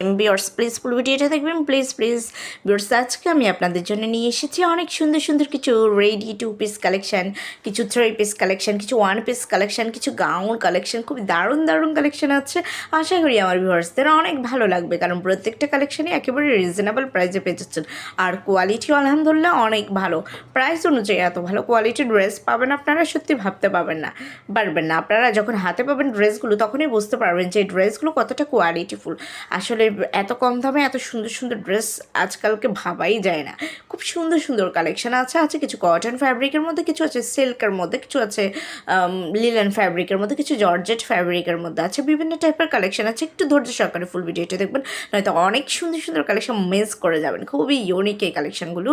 Viewers please full ভিডিওটা দেখবেন please please viewers আজকে আমি আপনাদের জন্য নিয়ে এসেছি অনেক সুন্দর সুন্দর কিছু রেডি টু পিস কালেকশান কিছু থ্রি পিস কালেকশন কিছু ওয়ান পিস কালেকশন কিছু গাউন কালেকশন খুব দারুণ দারুণ কালেকশান আছে। আশা করি আমার ভিউয়ার্সদের অনেক ভালো লাগবে, কারণ প্রত্যেকটা কালেকশনই একেবারে রিজনেবল প্রাইসে পেয়ে যাচ্ছেন। আর কোয়ালিটি আলহামদুলিল্লাহ অনেক ভালো। প্রাইস অনুযায়ী এত ভালো কোয়ালিটির ড্রেস পাবেন আপনারা, সত্যি ভাবতে পাবেন না, পারবেন না। আপনারা যখন হাতে পাবেন ড্রেসগুলো তখনই বুঝতে পারবেন যে এই ড্রেসগুলো কতটা কোয়ালিটিফুল আসলে এত কম দামে এত সুন্দর সুন্দর ড্রেস আজকালকে ভাবাই যায় না। খুব সুন্দর সুন্দর কালেকশন আছে আছে কিছু কটন ফ্যাব্রিকের মধ্যে, কিছু আছে সিল্কের মধ্যে, কিছু আছে লিলেন ফ্যাব্রিকের মধ্যে, কিছু জর্জেট ফ্যাব্রিকের মধ্যে আছে, বিভিন্ন টাইপের কালেকশন আছে। একটু ধৈর্য সহকারে ফুল ভিডিওটা দেখবেন, নয়তো অনেক সুন্দর সুন্দর কালেকশন মিস করে যাবেন। খুবই ইউনিক এই কালেকশনগুলো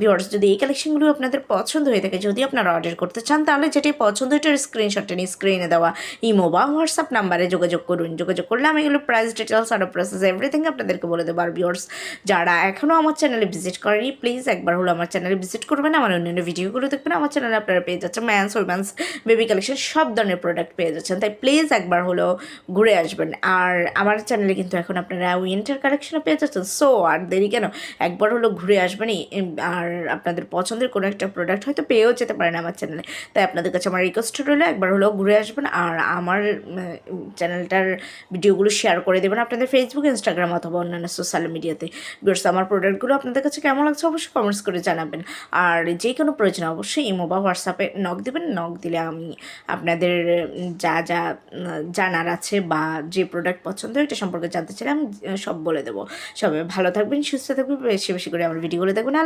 ভিওর্স যদি এই কালেকশনগুলো আপনাদের পছন্দ হয়ে থাকে, যদি আপনারা অর্ডার করতে চান, তাহলে যেটাই পছন্দ এটার স্ক্রিনশটটা নিয়ে স্ক্রিনে দেওয়া। ইমো বা হোয়াটসঅ্যাপ নাম্বারে যোগাযোগ করুন। যোগাযোগ করলে আমি এগুলো price details order process everything আপনাদেরকে বলে দেবো আর ভিওর্স যারা এখনও আমার চ্যানেলে ভিজিট করেনি প্লিজ একবার হলো আমার চ্যানেলে ভিজিট করবেন, আমার অন্যান্য ভিডিওগুলো দেখবেন, আমার চ্যানেলে আপনারা পেয়ে যাচ্ছেন ম্যান্স উইমেন্স বেবি কালেকশন সব ধরনের প্রোডাক্ট পেয়ে যাচ্ছেন, তাই প্লিজ একবার হলো ঘুরে আসবেন। আর আমার চ্যানেলে কিন্তু এখন আপনারা উইন্টার কালেকশনও পেয়ে যাচ্ছেন সো আর দেরি কেন? একবার হলো ঘুরে আসবেনই আর আপনাদের পছন্দের কোনো একটা প্রোডাক্ট হয়তো পেয়েও যেতে পারেন আমার চ্যানেলে তাই আপনাদের কাছে আমার রিকোয়েস্ট রইল, একবার হলো ঘুরে আসবেন, আর আমার চ্যানেলটার ভিডিওগুলো শেয়ার করে দেবেন আপনাদের ফেসবুক ইনস্টাগ্রাম অথবা অন্যান্য সোশ্যাল মিডিয়াতে বিকজ আমার প্রোডাক্টগুলো আপনাদের কাছে কেমন লাগছে অবশ্যই কমেন্টস করে জানাবেন। আর যে কোনো প্রয়োজন অবশ্যই ইমো বা হোয়াটসঅ্যাপে নক দেবেন। নক দিলে আমি আপনাদের যা যা জানার আছে বা যে প্রোডাক্ট পছন্দ এটা সম্পর্কে জানতে চাই আমি সব বলে দেবো। সবাই ভালো থাকবেন, সুস্থ থাকবেন, বেশি বেশি করে আমার ভিডিওগুলো দেখবেন।